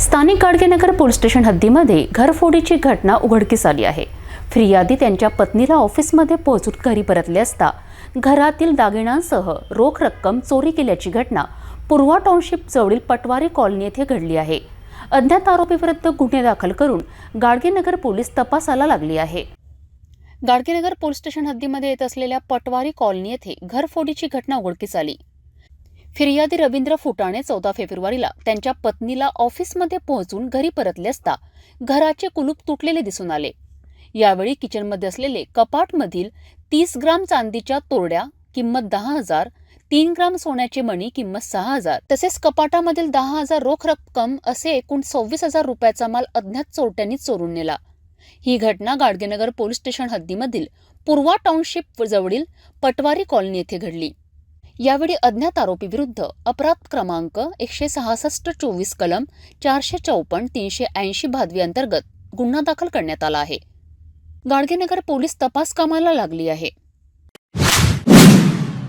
स्थानिक Gadgenagar police station हद्दीमध्ये घरफोडीची घटना उघडकीस आली आहे. फिर्यादी त्यांच्या पत्नीला ऑफिसमध्ये पोहोचून घरी परतले असता घरातील दागिनांसह रोख रक्कम चोरी केल्याची घटना पूर्वा टाउनशिप जवळील पटवारी कॉलनी येथे घडली आहे. अज्ञात आरोपीविरुद्ध गुन्हे दाखल करून गाडगेनगर पोलीस तपासाला लागली आहे. गाडगेनगर पोलीस स्टेशन हद्दीमध्ये येत असलेल्या पटवारी कॉलनी येथे घरफोडीची घटना उघडकीस आली. फिर्यादी रवींद्र फुटाणे चौदा फेब्रुवारीला त्यांच्या पत्नीला ऑफिसमध्ये पोहोचून घरी परतले असता घराचे कुलूप तुटलेले दिसून आले. यावेळी किचनमध्ये असलेले कपाटमधील तीस ग्राम चांदीच्या तोरड्या किंमत दहा हजार तीन ग्राम सोन्याचे मणी किंमत सहा हजार तसेच कपाटामधील दहा हजार रोख रक्कम असे एकूण सव्वीस हजार रुपयाचा माल अज्ञात चोरट्यांनी चोरून नेला. ही घटना गाडगेनगर पोलीस स्टेशन हद्दीमधील पूर्वा टाउनशिप जवळील पटवारी कॉलनी येथे घडली. यावेळी अज्ञात आरोपी विरुद्ध अपराध क्रमांक एकशे सहासष्ट चोवीस कलम चारशे चौपन्न तीनशे ऐंशी भादवी अंतर्गत गुन्हा दाखल करण्यात आला आहे. गाडगेनगर पोलीस तपास कामाला लागली आहे.